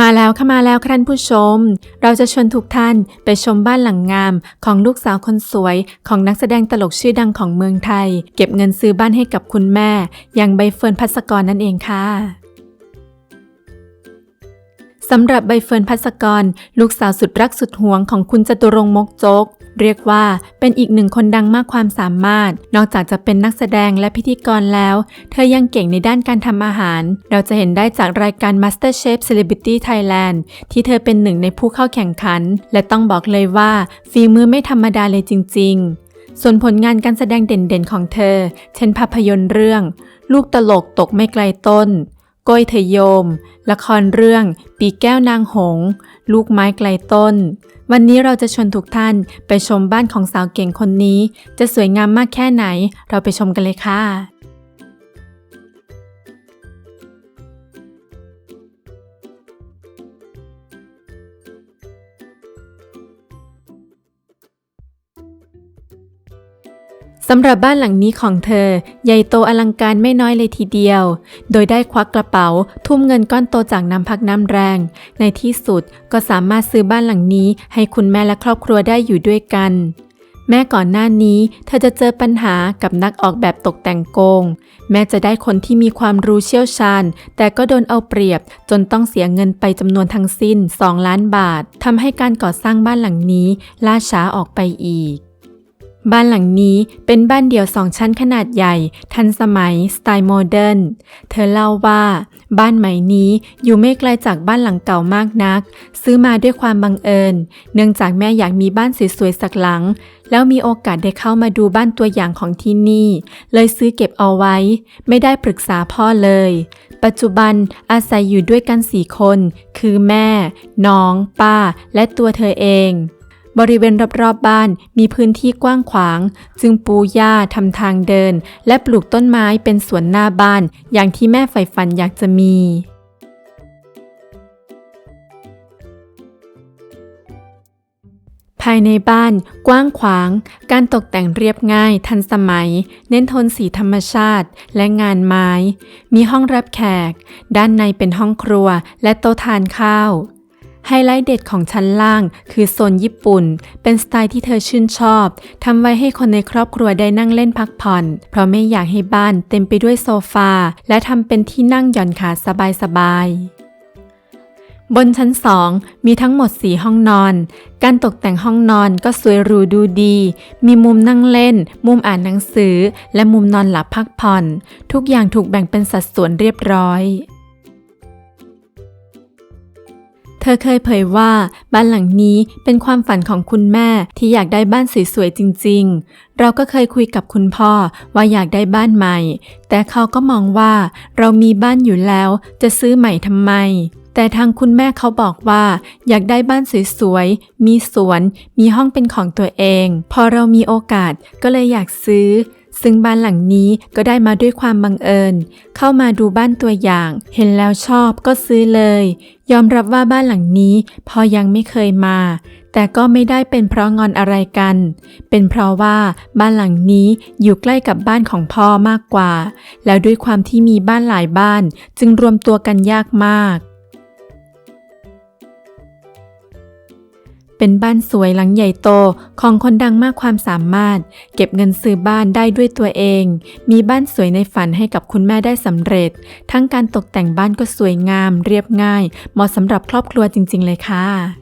มาแล้วค่ะมาแล้วค่ะท่านผู้ชม เราจะชวนทุกท่านไปชมบ้านหลังงามของลูกสาวคนสวย ของนักแสดงตลกชื่อดังของเมืองไทย เก็บเงินซื้อบ้านให้กับคุณแม่ อย่างใบเฟิร์นพัสกรนั่นเองค่ะสำหรับใบเฟิร์นพัสกร ลูกสาวสุดรักสุดหวงของคุณจตุรงค์มกจก เรียกว่าเป็นอีกหนึ่งคนดังมากความสามารถ นอกจากจะเป็นนักแสดงและพิธีกรแล้ว เธอยังเก่งในด้านการทำอาหาร เราจะเห็นได้จากรายการ MasterChef Celebrity Thailand ที่เธอเป็นหนึ่งในผู้เข้าแข่งขัน และต้องบอกเลยว่าฝีมือไม่ธรรมดาเลยจริง ๆ ส่วนผลงานการแสดงเด่นๆของเธอ เช่นภาพยนตร์เรื่อง ลูกตลกตกไม่ไกลต้น ก้อยเธอโยม ละครเรื่อง ปีแก้วนางหงส์ลูกไม้ไกลต้น วันนี้เราจะชวนทุกท่านไปชมบ้านของสาวเก่งคนนี้ จะสวยงามมากแค่ไหน เราไปชมกันเลยค่ะ สำหรับบ้านหลังนี้ของเธอ ใหญ่โตอลังการไม่น้อยเลยทีเดียว โดยได้ควักกระเป๋า ทุ่มเงินก้อนโตจากน้ำพักน้ำแรง ในที่สุดก็สามารถซื้อบ้านหลังนี้ ให้คุณแม่และครอบครัวได้อยู่ด้วยกัน แม่ก่อนหน้านี้ เธอจะเจอปัญหากับนักออกแบบตกแต่งโกง แม้จะได้คนที่มีความรู้เชี่ยวชาญ แต่ก็โดนเอาเปรียบ จนต้องเสียเงินไปจำนวนทั้งสิ้น 2 ล้านบาททำให้การก่อสร้างบ้านหลังนี้ล่าช้าออกไปอีก บ้านหลังนี้เป็นบ้านเดี่ยวสองชั้นขนาดใหญ่ ทันสมัย สไตล์โมเดิร์น เธอเล่าว่า บ้านใหม่นี้อยู่ไม่ไกลจากบ้านหลังเก่ามากนัก ซื้อมาด้วยความบังเอิญ เนื่องจากแม่อยากมีบ้านสวยๆสักหลัง แล้วมีโอกาสได้เข้ามาดูบ้านตัวอย่างของที่นี่ เลยซื้อเก็บเอาไว้ ไม่ได้ปรึกษาพ่อเลย ปัจจุบันอาศัยอยู่ด้วยกันสี่คน คือแม่ น้อง ป้า และตัวเธอเอง บริเวณรอบๆบบ้านมีพื้นที่กว้างขวาง จึงปูหญ้าทำทางเดิน และปลูกต้นไม้เป็นสวนหน้าบ้าน อย่างที่แม่ใฝ่ฝันอยากจะมีภายในบ้านกว้างขวาง การตกแต่งเรียบง่ายทันสมัย เน้นโทนสีธรรมชาติ และงานไม้ มีห้องรับแขก ด้านในเป็นห้องครัวและโต๊ะทานข้าว ไฮไลท์เด็ดของชั้นล่างคือโซนญี่ปุ่น เป็นสไตล์ที่เธอชื่นชอบทำไว้ให้คนในครอบครัวได้นั่งเล่นพักผ่อน เพราะไม่อยากให้บ้านเต็มไปด้วยโซฟา และทำเป็นที่นั่งหย่อนขาสบายๆบนชั้นสองมีทั้งหมดสี่ห้องนอน การตกแต่งห้องนอนก็สวยหรูดูดี มีมุมนั่งเล่น มุมอ่านหนังสือ และมุมนอนหลับพักผ่อน ทุกอย่างถูกแบ่งเป็นสัดส่วนเรียบร้อย เธอเคยเผยว่าบ้านหลังนี้เป็นความฝันของคุณแม่ที่อยากได้บ้านสวยๆจริง ๆ เราก็เคยคุยกับคุณพ่อว่าอยากได้บ้านใหม่ แต่เขาก็มองว่าเรามีบ้านอยู่แล้วจะซื้อใหม่ทำไม แต่ทางคุณแม่เขาบอกว่า อยากได้บ้านสวยๆ มีสวน มีห้องเป็นของตัวเอง พอเรามีโอกาสก็เลยอยากซื้อ ซึ่งบ้านหลังนี้ก็ได้มาด้วยความบังเอิญ เข้ามาดูบ้านตัวอย่าง เห็นแล้วชอบก็ซื้อเลย ยอมรับว่าบ้านหลังนี้พอยังไม่เคยมา แต่ก็ไม่ได้เป็นเพราะงอนอะไรกัน เป็นเพราะว่าบ้านหลังนี้อยู่ใกล้กับบ้านของพ่อมากกว่า แล้วด้วยความที่มีบ้านหลายบ้าน จึงรวมตัวกันยากมาก เป็นบ้านสวยหลังใหญ่โตของคนดังมากความสามารถ เก็บเงินซื้อบ้านได้ด้วยตัวเอง มีบ้านสวยในฝันให้กับคุณแม่ได้สำเร็จ ทั้งการตกแต่งบ้านก็สวยงาม เรียบง่าย เหมาะสำหรับครอบครัวจริง ๆ เลยค่ะ